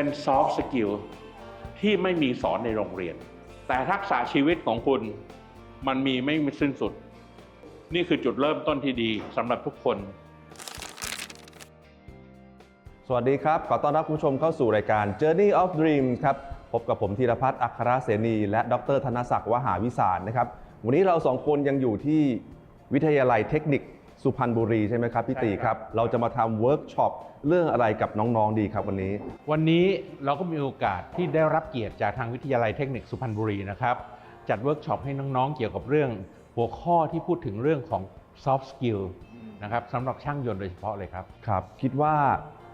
เป็นซอฟต์สกิลที่ไม่มีสอนในโรงเรียน แต่ทักษะชีวิตของคุณมันมีไม่มีสิ้นสุด นี่คือจุดเริ่มต้นที่ดีสำหรับทุกคน สวัสดีครับ ขอต้อนรับคุณผู้ชมเข้าสู่รายการ Journey of Dream ครับ พบกับผมธีรพัฒน์อัครเสนี และดรธนศักดิ์วหาวิสารนะครับ วันนี้เราสองคนยังอยู่ที่วิทยาลัยเทคนิค สุพรรณบุรีใช่ไหมครับพี่ตีครับ เราจะมาทำเวิร์กช็อปเรื่องอะไรกับน้องๆดีครับวันนี้ วันนี้เราก็มีโอกาสที่ได้รับเกียรติจากทางวิทยาลัยเทคนิคสุพรรณบุรีนะครับ จัดเวิร์กช็อปให้น้องๆ เกี่ยวกับเรื่องหัวข้อที่พูดถึงเรื่องของ soft skill นะครับสำหรับช่างยนต์โดยเฉพาะเลยครับครับคิดว่า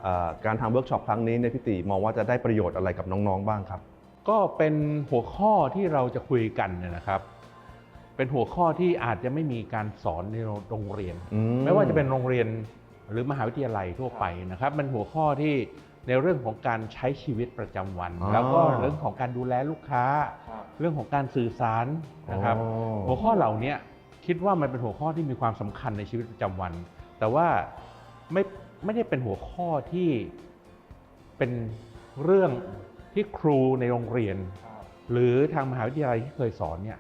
เอ่อการทำเวิร์กช็อปครั้งนี้เนี่ยพี่ตีมองว่าจะได้ประโยชน์อะไรกับน้องๆบ้างครับ ก็เป็นหัวข้อที่เราจะคุยกันเนี่ยนะครับ เป็นหัวข้อที่อาจจะไม่มีการสอนในโรงเรียนอืมไม่ว่าจะเป็นโรงเรียนหรือมหาวิทยาลัยทั่วไปนะครับเป็นหัวข้อที่ในเรื่องของการใช้ชีวิตประจำวันอ๋อแล้วก็เรื่องของการดูแลลูกค้า เรื่องของการสื่อสารนะครับอ๋อหัวข้อเหล่านี้คิดว่ามันเป็นหัวข้อที่มีความสำคัญในชีวิตประจำวัน แต่ว่าไม่ไม่ได้เป็นหัวข้อที่เป็นเรื่องที่ครูในโรงเรียน หรือทางมหาวิทยาลัยที่เคยสอนเนี่ย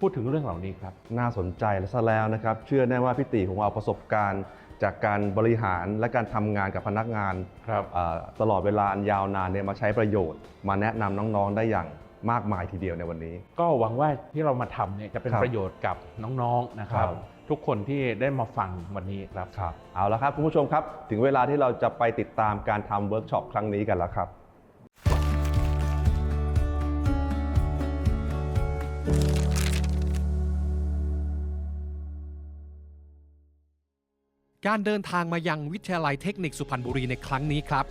พูดถึงเรื่องเหล่านี้ครับ น่าสนใจและซะแล้วนะครับ เชื่อแน่ว่าพี่ตีคงเอาประสบการณ์ จากการบริหารและการทำงานกับพนักงานครับเอ่อตลอดเวลาอันยาวนานเนี่ยมาใช้ประโยชน์ มาแนะนำน้องๆได้อย่างมากมายทีเดียวในวันนี้ ก็หวังว่าที่เรามาทำเนี่ยจะเป็นครับประโยชน์กับน้องๆนะครับครับ ทุกคนที่ได้มาฟังวันนี้ครับครับ เอาละครับคุณผู้ชมครับ ถึงเวลาที่เราจะไปติดตามการทำเวิร์กช็อปครั้งนี้กันแล้วครับ การเดินทางมายังวิทยาลัยเทคนิคสุพรรณบุรีในครั้งนี้ครับ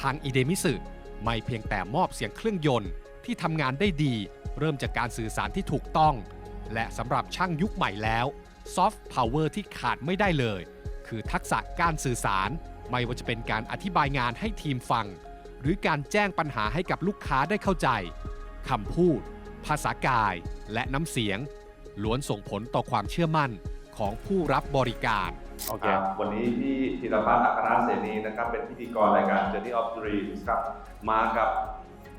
ทางอีเดมิสึไม่เพียงแต่มอบเสียงเครื่องยนต์ที่ทำงานได้ดี เริ่มจากการสื่อสารที่ถูกต้อง และสำหรับช่างยุคใหม่แล้วซอฟต์พาวเวอร์ที่ขาดไม่ได้เลย คือทักษะการสื่อสาร ไม่ว่าจะเป็นการอธิบายงานให้ทีมฟัง หรือการแจ้งปัญหาให้กับลูกค้าได้เข้าใจคำพูด ภาษากายและน้ำเสียงล้วนส่งผลต่อความเชื่อมั่นของผู้รับบริการ โอเควันนี้พี่ธีรพัฒน์อัครเสนีนะครับเป็นพิธีกรรายการ Journey of Dreams ครับมากับ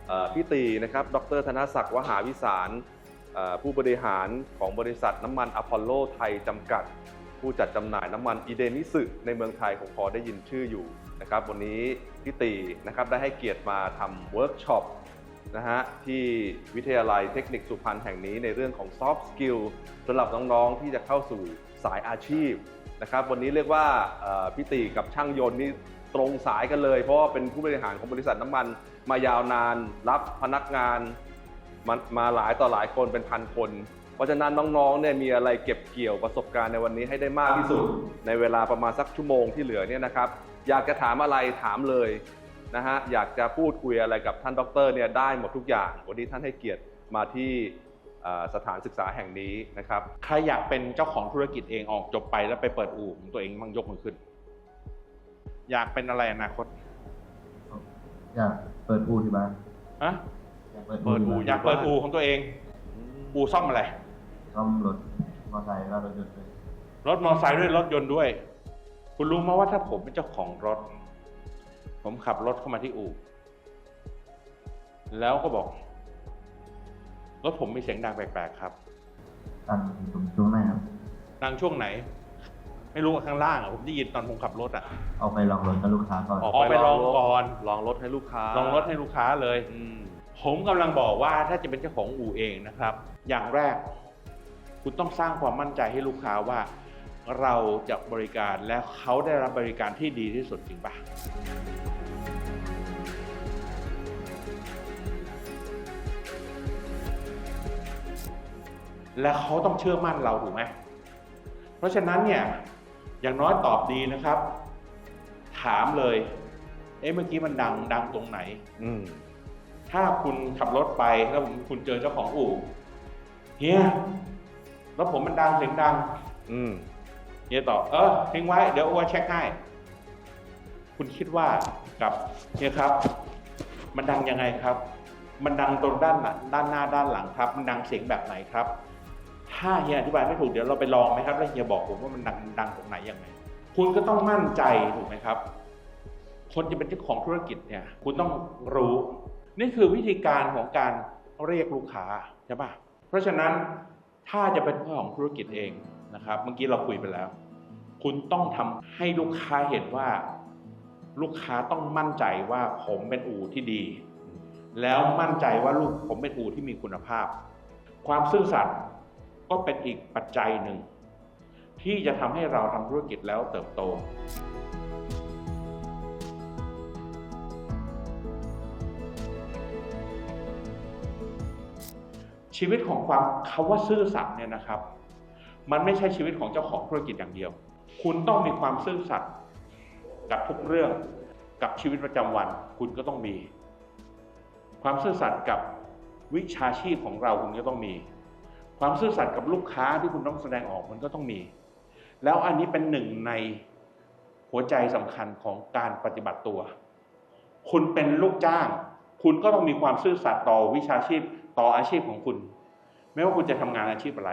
เอ่อพี่ตีนะครับดรธนศักดิ์วหาวิสารเอ่อผู้บริหารของบริษัทน้ำมันอพอลโลไทยจำกัด ผู้จัดจำหน่ายน้ำมันอีเดนิสึในเมืองไทยผมพอได้ยินชื่ออยู่นะครับวันนี้พี่ตีนะครับได้ให้เกียรติมาทำเวิร์กช็อป นะฮะที่วิทยาลัยเทคนิคสุพรรณแห่งนี้ในเรื่องของ soft skill สำหรับน้อง ๆ ที่จะเข้าสู่สายอาชีพ นะครับวันนี้เรียกว่าเอ่อพี่ตีกับช่างยนต์นี่ตรงสายกันเลย เพราะว่าเป็นผู้บริหารของบริษัทน้ำมันมายาวนาน รับพนักงานมามาหลายต่อหลายคนเป็นพันคน เพราะฉะนั้นน้องๆเนี่ยมีอะไรเก็บเกี่ยวประสบการณ์ในวันนี้ให้ได้มากที่สุด ในเวลาประมาณสักชั่วโมงที่เหลือเนี่ยนะครับ อยากจะถามอะไรถามเลยนะฮะอยากจะพูดคุยอะไรกับท่านดรเนี่ยได้หมดทุกอย่าง วันนี้ท่านให้เกียรติมาที่เอ่อ สถานศึกษาแห่งนี้นะครับ ใครอยากเป็นเจ้าของธุรกิจเองออกจบไปแล้วไปเปิดอู่ของตัวเองมั่งยกมือขึ้น อยากเป็นอะไรอนาคตอยากเปิดอู่ที่บ้านอะอยากเปิดเปิดอู่อยากเปิดอู่ของตัวเอง อู่ซ่อมอะไรซ่อมรถมอเตอร์ไซค์แล้วรถยนต์ด้วยรถมอเตอร์ไซค์ด้วยรถยนต์ด้วย คุณรู้ไหมว่าถ้าผมเป็นเจ้าของรถ ผมขับรถเข้ามาที่อู่แล้วก็บอก รถผมมีเสียงดังแปลกๆครับตันผมช่วงไหนครับดังช่วงไหน ไม่รู้ว่าข้างล่างอะผมได้ยินตอนผมขับรถอะ เอาไปลองรถกับลูกค้าก่อน ออกไปลองก่อน ลองรถให้ลูกค้าลองรถให้ลูกค้าเลย อืมผมกำลังบอกว่าถ้าจะเป็นเจ้าของอู่เองนะครับ อย่างแรก คุณต้องสร้างความมั่นใจให้ลูกค้าว่า เราจะบริการและเขาได้รับบริการที่ดีที่สุดจริงปะ และเขาต้องเชื่อมั่นเราถูกไหมเพราะฉะนั้นเนี่ยอย่างน้อยตอบดีนะครับ ถามเลย เอ๊ะเมื่อกี้มันดังดังตรงไหน อืมถ้าคุณขับรถไปแล้วคุณเจอเจ้าของอู่เฮียรถผมมันดังเสียงดัง อืมเฮียตอบเออทิ้งไว้เดี๋ยวอัวเช็คให้ คุณคิดว่ากับเฮียครับ มันดังยังไงครับ มันดังตรงด้านหลังด้านหน้าด้านหลังครับ มันดังเสียงแบบไหนครับ ถ้าเฮียอธิบายไม่ถูกเดี๋ยวเราไปลองไหมครับแล้วเฮียบอกผมว่ามันดังดังตรงไหนยังไงคุณก็ต้องมั่นใจถูกไหมครับ คนจะเป็นเจ้าของธุรกิจเนี่ย คุณต้องรู้ นี่คือวิธีการของการเรียกลูกค้าใช่ปะเพราะฉะนั้นถ้าจะเป็นเจ้าของธุรกิจเองนะครับเมื่อกี้เราคุยไปแล้ว คุณต้องทำให้ลูกค้าเห็นว่า ลูกค้าต้องมั่นใจว่าผมเป็นอู่ที่ดี แล้วมั่นใจว่าลูกผมเป็นอู่ที่มีคุณภาพ ความซื่อสัตย์ ก็เป็นอีกปัจจัยหนึ่ง ที่จะทำให้เราทำธุรกิจแล้วเติบโตชีวิตของความคาว่าซื่อสัตย์เนี่ยนะครับ มันไม่ใช่ชีวิตของเจ้าของธุรกิจอย่างเดียว คุณต้องมีความซื่อสัตย์กับทุกเรื่องกับชีวิตประจำวัน คุณก็ต้องมี ความซื่อสัตย์กับวิชาชีพของเราคุณก็ต้องมี ความซื่อสัตย์กับลูกค้าที่คุณต้องแสดงออกมันก็ต้องมี แล้วอันนี้เป็นหนึ่งในหัวใจสำคัญของการปฏิบัติตัว คุณเป็นลูกจ้าง คุณก็ต้องมีความซื่อสัตย์ต่อวิชาชีพต่ออาชีพของคุณ ไม่ว่าคุณจะทำงานอาชีพอะไร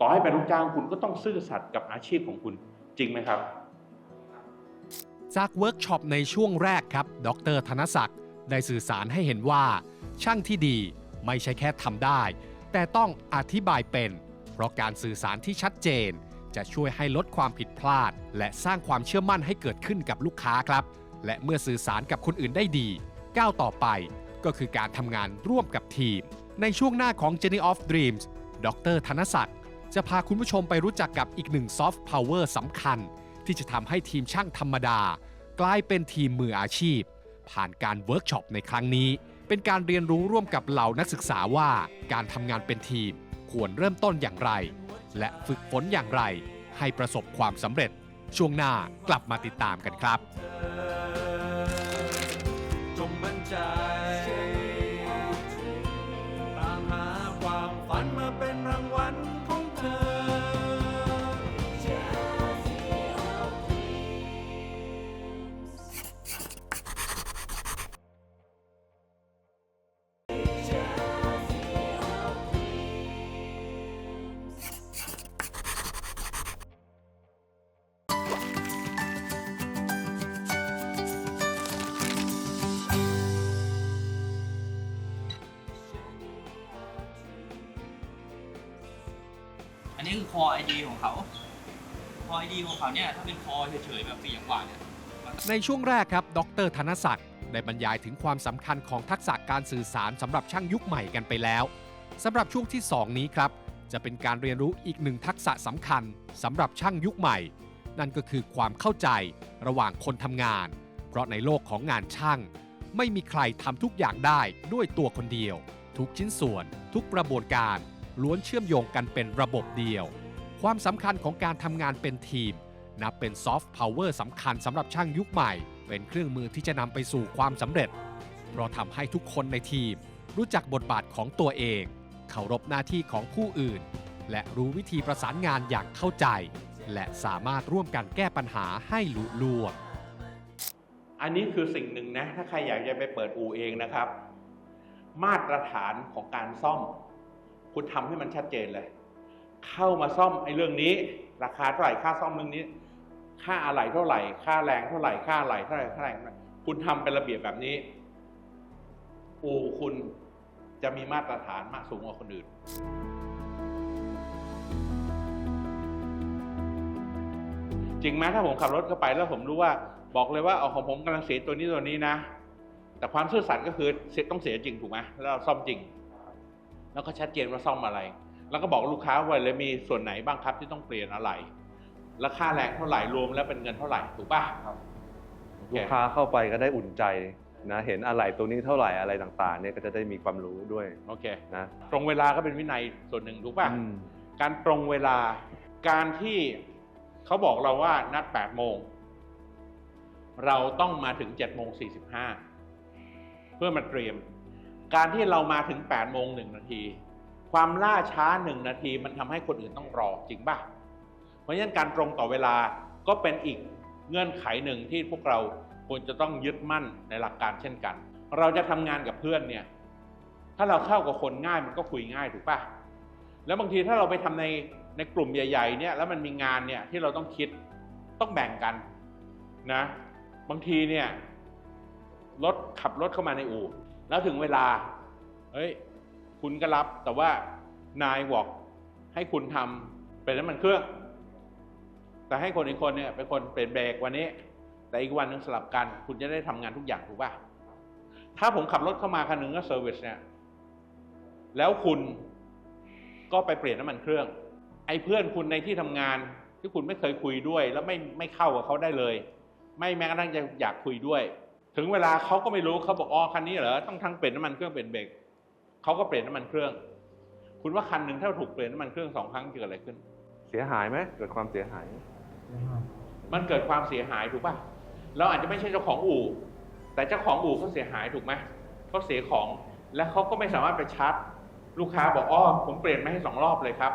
ต่อให้เป็นลูกจ้างคุณก็ต้องซื่อสัตย์กับอาชีพของคุณจริงไหมครับ จากเวิร์กช็อปในช่วงแรกครับ ดรธนศักดิ์ได้สื่อสารให้เห็นว่า ช่างที่ดีไม่ใช่แค่ทำได้ แต่ต้องอธิบายเป็น เพราะการสื่อสารที่ชัดเจน จะช่วยให้ลดความผิดพลาด และสร้างความเชื่อมั่นให้เกิดขึ้นกับลูกค้าครับ และเมื่อสื่อสารกับคนอื่นได้ดี ก้าวต่อไปก็คือการทำงานร่วมกับทีม ในช่วงหน้าของ Journey of Dreams ดรธนศักดิ์จะพาคุณผู้ชมไปรู้จักกับอีกหนึ่งซอฟต์พาวเวอร์สำคัญ ที่จะทำให้ทีมช่างธรรมดา กลายเป็นทีมมืออาชีพ ผ่านการเวิร์กช็อปในครั้งนี้ เป็นการเรียนรู้ร่วมกับเหล่านักศึกษาว่าการทำงานเป็นทีมควรเริ่มต้นอย่างไร และฝึกฝนอย่างไร ให้ประสบความสำเร็จ ช่วงหน้ากลับมาติดตามกันครับ จงมั่นใจ อันนี้คือคอ ID ของเขาคอ ID ของเขาเนี่ยถ้าเป็นคอเฉยๆแบบปีอย่างกว่าเนี่ยในช่วงแรกครับ ดรธนศักดิ์ได้บรรยายถึงความสำคัญของทักษะการสื่อสารสำหรับช่างยุคใหม่กันไปแล้วสำหรับช่วงที่ 2 นี้ครับ จะเป็นการเรียนรู้อีกหนึ่งทักษะสำคัญสำหรับช่างยุคใหม่ นั่นก็คือความเข้าใจระหว่างคนทำงาน เพราะในโลกของงานช่าง ไม่มีใครทำทุกอย่างได้ด้วยตัวคนเดียว ทุกชิ้นส่วน ทุกกระบวนการล้วนเชื่อมโยงกันเป็นระบบเดียว ความสำคัญของการทำงานเป็นทีม นับเป็นซอฟต์พาวเวอร์สำคัญสำหรับช่างยุคใหม่ เป็นเครื่องมือที่จะนำไปสู่ความสำเร็จ เพราะทำให้ทุกคนในทีม รู้จักบทบาทของตัวเอง เคารพหน้าที่ของผู้อื่น และรู้วิธีประสานงานอย่างเข้าใจ และสามารถร่วมกันแก้ปัญหาให้ลุล่วง อันนี้คือสิ่งหนึ่งนะ ถ้าใครอยากจะไปเปิดอู่เองนะครับ มาตรฐานของการซ่อม คุณทำให้มันชัดเจนเลย เข้ามาซ่อมไอ้เรื่องนี้ ราคาเท่าไหร่ค่าซ่อมเรื่องนี้ ค่าอะไหล่เท่าไหร่ ค่าแรงเท่าไหร่ค่าอะไหล่เท่าไหร่ค่าแรงคุณทำเป็นระเบียบแบบนี้อู่คุณจะมีมาตรฐานมากสูงกว่าคนอื่นจริงไหมถ้าผมขับรถเข้าไปแล้วผมรู้ว่า บอกเลยว่าเอาของผมกำลังเสียตัวนี้ตัวนี้นะ แต่ความซื่อสัตย์ก็คือเสียต้องเสียจริงถูกไหมแล้วเราซ่อมจริง แล้วก็ชัดเจนว่าซ่อมอะไร แล้วก็บอกลูกค้าว่าเลยมีส่วนไหนบ้างครับที่ต้องเปลี่ยนอะไรราคาแรงเท่าไหร่รวมแล้วเป็นเงินเท่าไหร่ถูกป่ะครับโอเคลูกค้าเข้าไปก็ได้อุ่นใจนะเห็นอะไรตัวนี้เท่าไหร่อะไรต่างๆเนี่ยก็จะได้มีความรู้ด้วยโอเค นะตรงเวลาก็เป็นวินัยส่วนหนึ่งถูกป่ะ อืมการตรงเวลา การที่เขาบอกเราว่านัด8โมง เราต้องมาถึง7โมง45 เพื่อมาเตรียม การที่เรามาถึง8โมง1นาที ความล่าช้า1นาทีมันทำให้คนอื่นต้องรอจริงป่ะ เพราะฉะนั้นการตรงต่อเวลาก็เป็นอีกเงื่อนไขหนึ่งที่พวกเราควรจะต้องยึดมั่นในหลักการเช่นกัน เราจะทำงานกับเพื่อนเนี่ย ถ้าเราเข้ากับคนง่ายมันก็คุยง่ายถูกป่ะ แล้วบางทีถ้าเราไปทำในในกลุ่มใหญ่ๆเนี่ยแล้วมันมีงานเนี่ยที่เราต้องคิดต้องแบ่งกันนะ บางทีเนี่ยรถขับรถเข้ามาในอู่ แล้วถึงเวลา เฮ้ย คุณก็รับแต่ว่านายบอกให้คุณทำเป็นน้ำมันเครื่อง แต่ให้คนอีกคนเนี่ยเป็นคนเปลี่ยนเบรกวันนี้ แต่อีกวันนึงสลับกัน คุณจะได้ทำงานทุกอย่างถูกป่ะถ้าผมขับรถเข้ามาคันหนึ่งก็เซอร์วิสเนี่ยแล้วคุณก็ไปเปลี่ยนน้ำมันเครื่อง ไอ้เพื่อนคุณในที่ทำงานที่คุณไม่เคยคุยด้วย แล้วไม่ไม่เข้ากับเขาได้เลย ไม่แม้กระทั่งจะอยากคุยด้วย ถึงเวลาเขาก็ไม่รู้เขาบอกอ๋อคันนี้เหรอต้องทั้งเปลี่ยนน้ำมันเครื่องเปลี่ยนเบรก เขาก็เปลี่ยนน้ำมันเครื่อง คุณว่าคันหนึ่งถ้าถูกเปลี่ยนน้ำมันเครื่องสองครั้งจะเกิดอะไรขึ้น เสียหายไหมเกิดความเสียหาย มันเกิดความเสียหายถูกป่ะเราอาจจะไม่ใช่เจ้าของอู่ แต่เจ้าของอู่เขาเสียหายถูกไหมเขาเสียของและเขาก็ไม่สามารถไปชาร์จลูกค้าบอกอ๋อผมเปลี่ยนมาให้สองรอบเลยครับ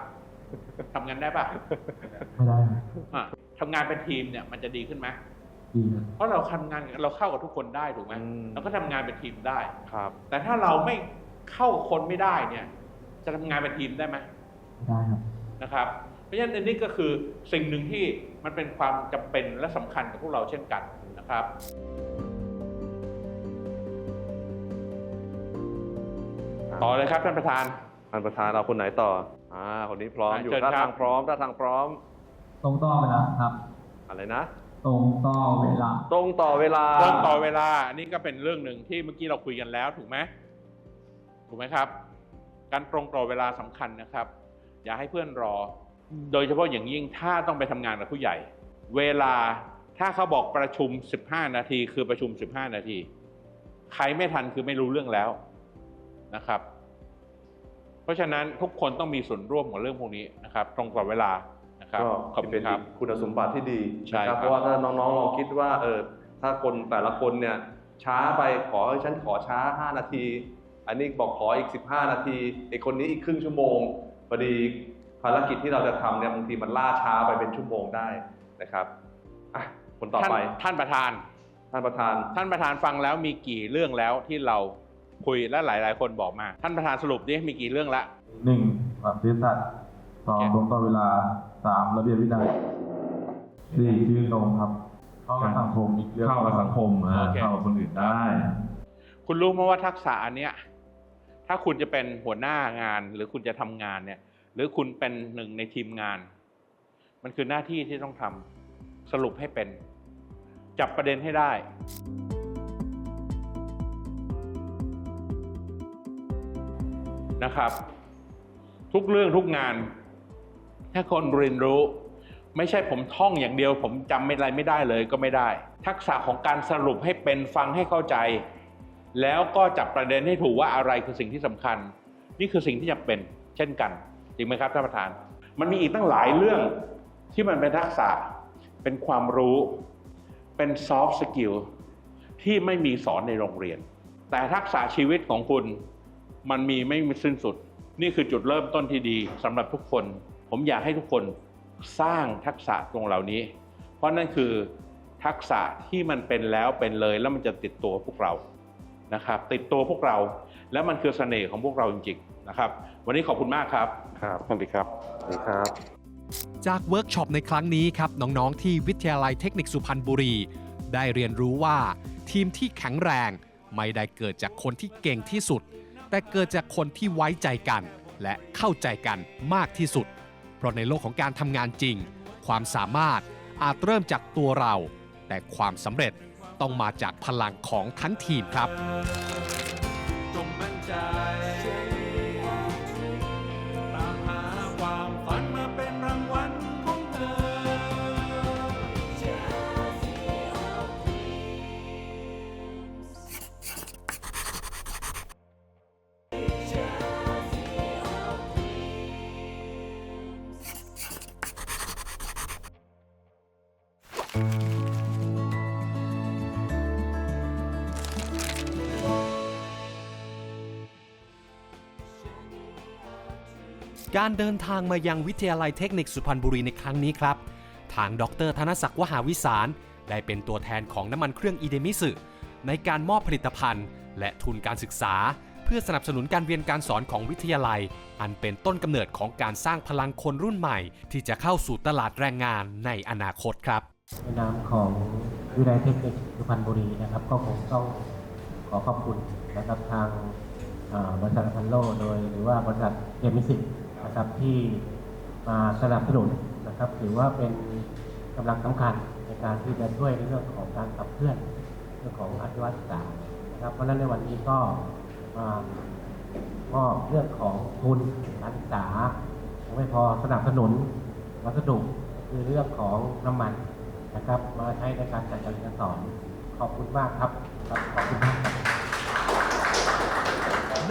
ทำงานได้ป่ะไม่ได้ครับอะทำงานเป็นทีมเนี่ยมันจะดีขึ้นไหมดีครับเพราะเราทำงานเราเข้ากับทุกคนได้ถูกไหมอืมเราก็ทำงานเป็นทีมได้ครับ แต่ถ้าเราไม่ เข้ากับคนไม่ได้เนี่ย จะทำงานเป็นทีมได้ไหมได้ครับ นะครับ เพราะฉะนั้นอันนี้ก็คือสิ่งหนึ่งที่มันเป็นความจำเป็นและสำคัญกับพวกเราเช่นกันนะครับต่อเลยครับท่านประธาน ท่านประธานเอาคนไหนต่อ อ่า คนนี้พร้อมอยู่เชิญท่าครับทางพร้อมท่าทางพร้อม ตรงต่อเวลาครับ อะไรนะ ตรงต่อเวลา ตรงต่อเวลา เรื่องต่อเวลาอันนี้ก็เป็นเรื่องหนึ่งที่เมื่อกี้เราคุยกันแล้วถูกไหม ถูกไหมครับ การตรงต่อเวลาสำคัญนะครับ อย่าให้เพื่อนรอ โดยเฉพาะอย่างยิ่งถ้าต้องไปทำงานกับผู้ใหญ่ เวลาถ้าเขาบอกประชุม 15 นาที คือประชุม 15 นาที ใครไม่ทันคือไม่รู้เรื่องแล้วนะครับ เพราะฉะนั้นทุกคนต้องมีส่วนร่วมกับเรื่องพวกนี้นะครับ ตรงต่อเวลานะครับก็ขอบคุเป็ณนครัอีบกคุณสมบัติที่ดีใช่นะครับครับเพราะว่าถ้าน้องๆลองคิดว่าเออถ้าคนแต่ละคนเนี่ยช้าไปขอให้ฉันขอช้า 5 นาที อันนี้บอกขออีก 15 นาทีไอ้คนนี้อีกครึ่งชั่วโมงพอดีภารกิจที่เราจะทำเนี่ยบางทีมันล่าช้าไปเป็นชั่วโมงได้นะครับอะคนต่อไปท่านท่านประธาน ท่านประธาน ท่านประธานฟังแล้วมีกี่เรื่องแล้วที่เราคุยและหลาย ๆ คนบอกมา ท่านประธานสรุปดิมีกี่เรื่องละ หนึ่งความซื่อสัตย์สองตรงต่อเวลาสามระเบียบวินัยสี่ชื่อตรงครับ เข้ากับสังคมอีกเรื่องเข้ากับสังคมอ่าโอเค เข้ากับคนอื่นได้ คุณรู้ไหมว่าทักษะอันเนี้ย ถ้าคุณจะเป็นหัวหน้างานหรือคุณจะทำงานเนี่ย หรือคุณเป็นหนึ่งในทีมงาน มันคือหน้าที่ที่ต้องทำสรุปให้เป็น จับประเด็นให้ได้ นะครับ ทุกเรื่องทุกงาน ถ้าคนเรียนรู้ ไม่ใช่ผมท่องอย่างเดียว ผมจำไม่อะไรไม่ได้เลยก็ไม่ได้ ทักษะของการสรุปให้เป็นฟังให้เข้าใจ แล้วก็จับประเด็นให้ถูกว่าอะไรคือสิ่งที่สำคัญ นี่คือสิ่งที่จำเป็น เช่นกันจริงไหมครับท่านประธาน มันมีอีกตั้งหลายเรื่องที่มันเป็นทักษะ เป็นความรู้ เป็นซอฟต์สกิลที่ไม่มีสอนในโรงเรียน แต่ทักษะชีวิตของคุณมันมีไม่มีสิ้นสุด นี่คือจุดเริ่มต้นที่ดีสำหรับทุกคน ผมอยากให้ทุกคนสร้างทักษะตรงเหล่านี้ เพราะนั่นคือทักษะที่มันเป็นแล้วเป็นเลยแล้วมันจะติดตัวพวกเรา นะครับติดตัวพวกเรา แล้วมันคือเสน่ห์ของพวกเราจริงๆนะครับ วันนี้ขอบคุณมากครับ ครับสวัสดีครับสวัสดีครับ จากเวิร์กช็อปในครั้งนี้ครับน้องๆที่วิทยาลัยเทคนิคสุพรรณบุรี ได้เรียนรู้ว่าทีมที่แข็งแรงไม่ได้เกิดจากคนที่เก่งที่สุด แต่เกิดจากคนที่ไว้ใจกัน และเข้าใจกันมากที่สุด เพราะในโลกของการทำงานจริง ความสามารถอาจเริ่มจากตัวเรา แต่ความสำเร็จ ต้องมาจากพลังของทั้งทีมครับจงมั่นใจตา การเดินทางมายังวิทยาลัยเทคนิคสุพรรณบุรีในครั้งนี้ครับ ทางดรธนศักดิ์วหาวิสาร ได้เป็นตัวแทนของน้ำมันเครื่องอีเดมิสึในการมอบผลิตภัณฑ์ และทุนการศึกษา เพื่อสนับสนุนการเรียนการสอนของวิทยาลัย อันเป็นต้นกำเนิดของการสร้างพลังคนรุ่นใหม่ ที่จะเข้าสู่ตลาดแรงงานในอนาคตครับในนามของวิทยาลัยเทคนิคสุพรรณบุรีนะครับก็คงต้องขอขอบคุณนะครับทางบริษัทพันโลโดยหรือว่าบริษัทเอมิสิ นะครับที่มาสนับสนุนนะครับถือว่าเป็นกำลังสำคัญในการที่จะช่วยในเรื่องของการขับเคลื่อนเรื่องของอาชีวศึกษานะครับเพราะฉะนั้นในวันนี้ก็มามอบเรื่องของทุนการศึกษายังไม่พอสนับสนุนวัสดุคือเรื่องของน้ำมันนะครับ มาใช้ในการจัดการเรียนสอนขอบคุณมากครับขอบคุณมากครับ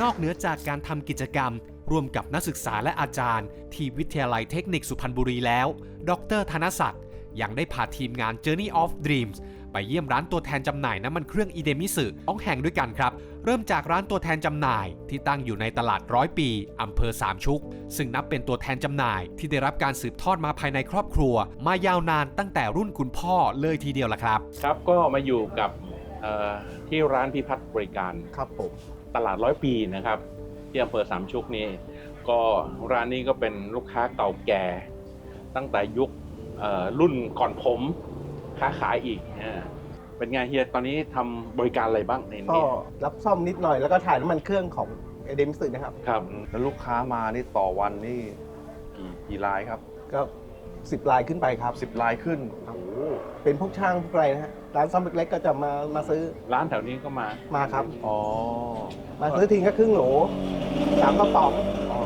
นอกเหนือจากการทำกิจกรรม ร่วมกับนักศึกษาและอาจารย์ ที่วิทยาลัยเทคนิคสุพรรณบุรีแล้ว ดรธนศักดิ์ยังได้พาทีมงาน Journey of Dreams ไปเยี่ยมร้านตัวแทนจำหน่ายน้ำมันเครื่องอีเดมิสึสองแห่งด้วยกันครับ เริ่มจากร้านตัวแทนจำหน่ายที่ตั้งอยู่ในตลาดร้อยปีอำเภอสามชุก ซึ่งนับเป็นตัวแทนจำหน่ายที่ได้รับการสืบทอดมาภายในครอบครัว มายาวนานตั้งแต่รุ่นคุณพ่อเลยทีเดียวล่ะครับ ครับก็มาอยู่กับที่ร้านพิพัฒน์บริการครับผม ตลาดร้อยปีนะครับที่อำเภอสามชุกนี่ก็ร้านนี้ก็เป็นลูกค้าเก่าแก่ ตั้งแต่ยุคเอ่อรุ่นก่อนผมค้าขายอีกนะเป็นไงเฮียตอนนี้ทำบริการอะไรบ้างในก็นี้รับซ่อมนิดหน่อยแล้วก็ถ่ายน้ำมันเครื่องของเอเดมสึนะครับครับ แล้วลูกค้ามานี่ต่อวันนี่กี่กี่รายครับก็ สิบลายขึ้นไปครับ สิบรายขึ้นครับเป็นพวกช่างพวกอะไรนะฮะร้านซ่อมเล็กๆก็จะมามาซื้อร้านแถวนี้ก็มา มาครับ อ๋อมาซื้อทิ้งก็ครึ่งโหลสามกระป๋องอ๋อ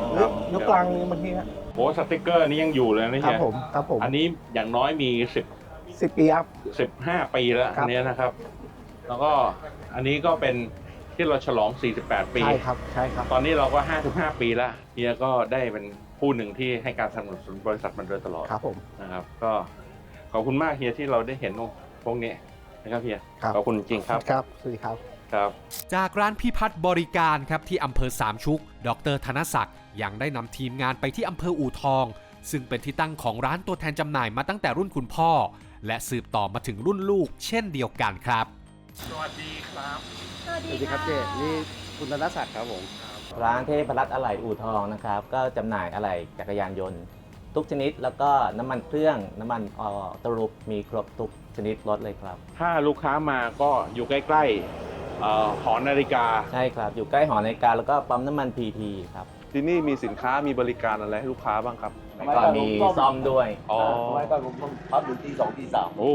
หรือยกลังบางทีฮะโหสติกเกอร์นี้ยังอยู่เลยนะครัเฮีบยผมครับผมอันนี้อย่างน้อยมีสิบสิบปีครับ สิบห้าปีแล้วครัอับ นเนี้ยนะครับ แล้วก็อันนี้ก็เป็นที่เราฉลอง 48 ปี ใช่ครับใช่ครับ ตอนนี้เราก็ 55 ปีแล้วเฮียก็ได้เป็น ผู้หนึ่งที่ให้การสนับสนุนบริษัทมันโดยตลอดครับผมนะครับ ก็ขอบคุณมากเฮียที่เราได้เห็นพวกนี้นะครับเฮียครับขอบคุณจริงครับครับสวัสดีครับครับ จากร้านพิพัฒน์บริการครับที่อำเภอสามชุก ดรธนศักดิ์ยังได้นำทีมงานไปที่อำเภออู่ทอง ซึ่งเป็นที่ตั้งของร้านตัวแทนจำหน่ายมาตั้งแต่รุ่นคุณพ่อ และสืบต่อมาถึงรุ่นลูก เช่นเดียวกันครับ สวัสดีครับ สวัสสดีวัสดีครับเจนี่คุณธนศักดิ์ครับผม ร้านเทพรัตน์อะไหล่อู่ทองนะครับ ก็จำหน่ายอะไหล่จักรยานยนต์ ทุกชนิดแล้วก็น้ำมันเครื่องน้ำมันออโตรุปมีครบทุกชนิดรถเลยครับ ถ้าลูกค้ามาก็อยู่ใกล้ๆเอ่อหอนาฬิกา ใช่ครับ อยู่ใกล้หอนาฬิกาแล้วก็ปั๊มน้ำมันพีทีครับที่นี่มีสินค้ามีบริการอะไรให้ลูกค้าบ้างครับก็มีซ่อมด้วย อ๋อไม่ก็ผมพักถึงตีสองตีสามโอ้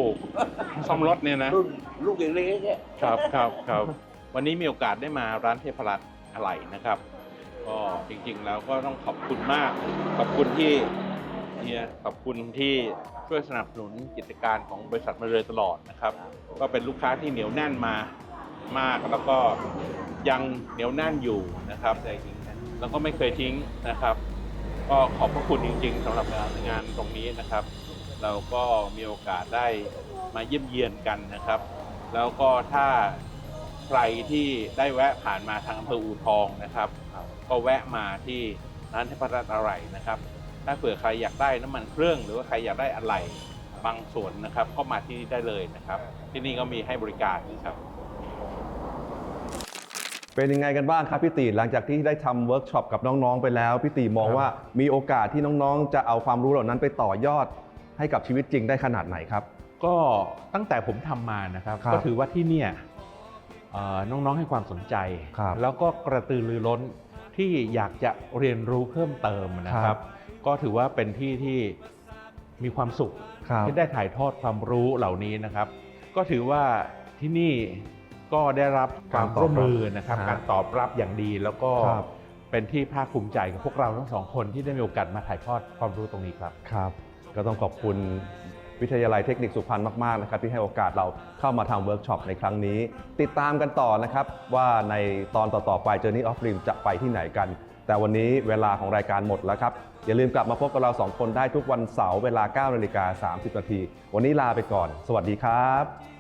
ซ่อมรถเนี่ยนะ รุ่นลูกเล็กๆเนี่ย ครับครับครับ วันนี้มีโอกาสได้มาร้านเทพรัตน์ อะไหล่นะครับก็จริงๆแล้วก็ต้องขอบคุณมาก ขอบคุณที่เฮียขอบคุณที่ช่วยสนับสนุนกิจการของบริษัทมาโดยตลอดนะครับ ก็เป็นลูกค้าที่เหนียวแน่นมามากแล้วก็ยังเหนียวแน่นอยู่นะครับแต่จริงๆแล้วก็ไม่เคยทิ้งนะครับ ก็ขอบพระคุณจริง ๆสำหรับงานงานตรงนี้นะครับ เราก็มีโอกาสได้มาเยี่ยมเยียนกันนะครับ แล้วก็ถ้า ใครที่ได้แวะผ่านมาทางอำเภออูทองนะครับ ก็แวะมาที่ร้านเทพรัตน์อะไรนะครับ ถ้าเผื่อใครอยากได้น้ำมันเครื่อง หรือว่าใครอยากได้อะไรบางส่วนนะครับ ก็มาที่นี่ได้เลยนะครับ ที่นี่ก็มีให้บริการนะครับ เป็นยังไงกันบ้างครับพี่ตีหลังจากที่ได้ทำเวิร์กช็อปกับน้องๆไปแล้วพี่ตีมองครับว่ามีโอกาสที่น้องๆ จะเอาความรู้เหล่านั้นไปต่อยอดให้กับชีวิตจริงได้ขนาดไหนครับ ก็ตั้งแต่ผมทำมานะครับ ครับ ก็ถือว่าที่เนี่ยเอ่อ น้องๆให้ความสนใจครับแล้วก็กระตือรือร้นที่อยากจะเรียนรู้เพิ่มเติมนะคครัรับบก็ถือว่าเป็นที่ที่มีความสุขครับที่ได้ถ่ายทอดความรู้เหล่านี้นะครับ ก็ถือว่าที่นี่ก็ได้รับความร่วมมือนะครับฮะการตอบรับอย่างดีแล้วก็ครับเป็นที่ภาคภูมิใจกับพวกเราทั้งสองคนที่ได้มีโอกาสมาถ่ายทอดความรู้ตรงนี้ครับครับ ก็ต้องขอบคุณ วิทยาลัยเทคนิคสุพรรณมากๆนะครับที่ให้โอกาสเราเข้ามาทำเวิร์กช็อปในครั้งนี้ ติดตามกันต่อนะครับว่าในตอนต่อๆไป Journey of Dream จะไปที่ไหนกัน แต่วันนี้เวลาของรายการหมดแล้วครับ อย่าลืมกลับมาพบกับเราสองคนได้ทุกวันเสาร์เวลา9นาฬิกา30นาทีวันนี้ลาไปก่อน สวัสดีครับ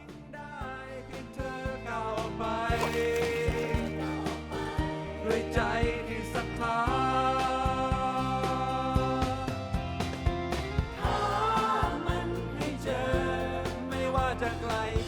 Project Life.